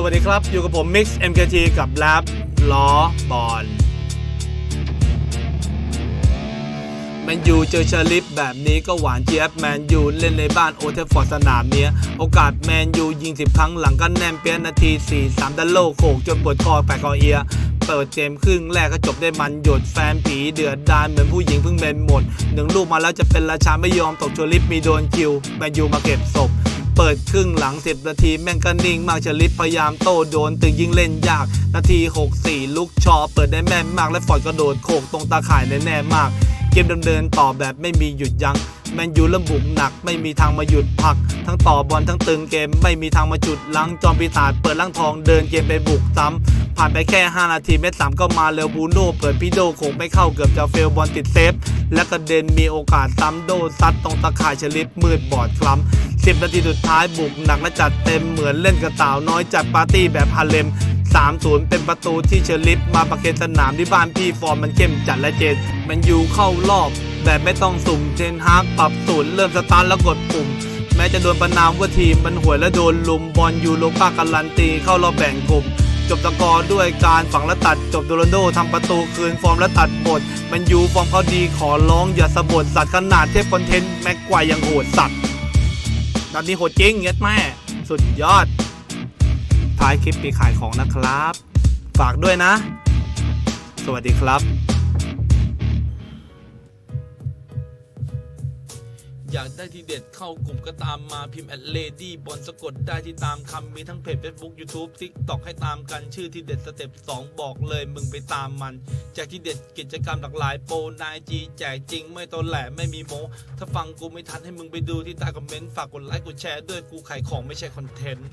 สวัสดีครับ อยู่กับผม Mix MKT กับแรปล้อบอลแมนยูเจอชอริฟแบบนี้ก็หวานเจี๊ยบแมนยูเล่นในบ้านโอเทฟฟอร์ดสนามเนี้ย โอกาสแมนยูยิง 10 ครั้งหลังก็แนมเปียนนาที 4 3ดันโลโขกจนปวดคอแปะคอเอียเปิดเกมครึ่งแรกก็จบได้มันหยดแฟนผีเดือดดานเหมือนผู้หญิงเพิ่งเมนหมดหนึ่งลูกมาแล้วจะเป็นราชาไม่ยอมตกชลิปมีโดนคิวแมนยูมาเก็บศพ เปิดครึ่งหลัง 10 นาที แม่งก็นิ่งมากชลิปพยายามโต้โดนตึงยิงเล่นยาก นาที 64ลุกชอเปิดได้แม่นมาก และฟอร์ดกระโดดโขกตรงตาข่ายแน่ๆมาก เกมดำเนินต่อแบบไม่มีหยุดยัง้งแมนยูเริ่มบุกหนักไม่มีทางมาหยุดพัก ทั้งต่อบอลทั้งตึงเกมไม่มีทางมาจุดลังจอมปีศาจเปิดล่างทองเดินเกมไปบุกซ้ำผ่านไปแค่ 5 นาทีเม็ดสามก็มาเร็วบูโน่เปิดพี่โดโขกไม่เข้าเกือบจะเฟลบอลติดเซฟ และกระเด็นมีโอกาสซ้ำโดซัดตรงตะข่ายชลิปมืดบอดคล้ำ 10 นาทีสุดท้ายบุกหนักและจัดเต็มเหมือนเล่นกระต่าวน้อยจัดปาร์ตี้แบบฮาเลม3-0 เป็นประตูที่เชอริฟมาประเคนสนามที่บ้านพี่ฟอร์มมันเข้มจัดและเจนมันยูเข้ารอบ แบบไม่ต้องสุ่มเทนฮากปรับสูตรเริ่มสตาร์ทแล้วกดปุ่ม แม้จะโดนประนามว่าทีมมันห่วยและโดนลุมบอลยูโรป้าการันตีเข้ารอบแบ่งกลุ่มจบตะกอด้วยการฝังและตัดจบโดโรนโดทำประตูคืนฟอร์มและตัดบทมันยูฟอร์มเขาดีขอร้องอย่าสะบดสัตว์ขนาดเทพคอนเทนต์แม็กควายยังโหดสัตว์ ตอนนี้โหดจริงเงี้ยแม่ สุดยอด ท้ายคลิปปีขายของนะครับ ฝากด้วยนะ สวัสดีครับ อยากได้ที่เด็ดเข้ากลุ่มก็ตามมาพิมพ์แอดเลดี้บอลสะกดได้ที่ตามคำมีทั้งเพจ Facebook YouTube TikTok ให้ตามกันชื่อที่เด็ดสเต็ป2 บอกเลยมึงไปตามมันจากที่เด็ดกิจกรรมหลากหลายโปรนายจีแจกจริงไม่ตนแหลไม่มีโมถ้าฟังกูไม่ทันให้มึงไปดูที่ใต้คอมเมนต์ฝากกดไลค์กดแชร์ด้วยกูขายของไม่ใช่คอนเทนต์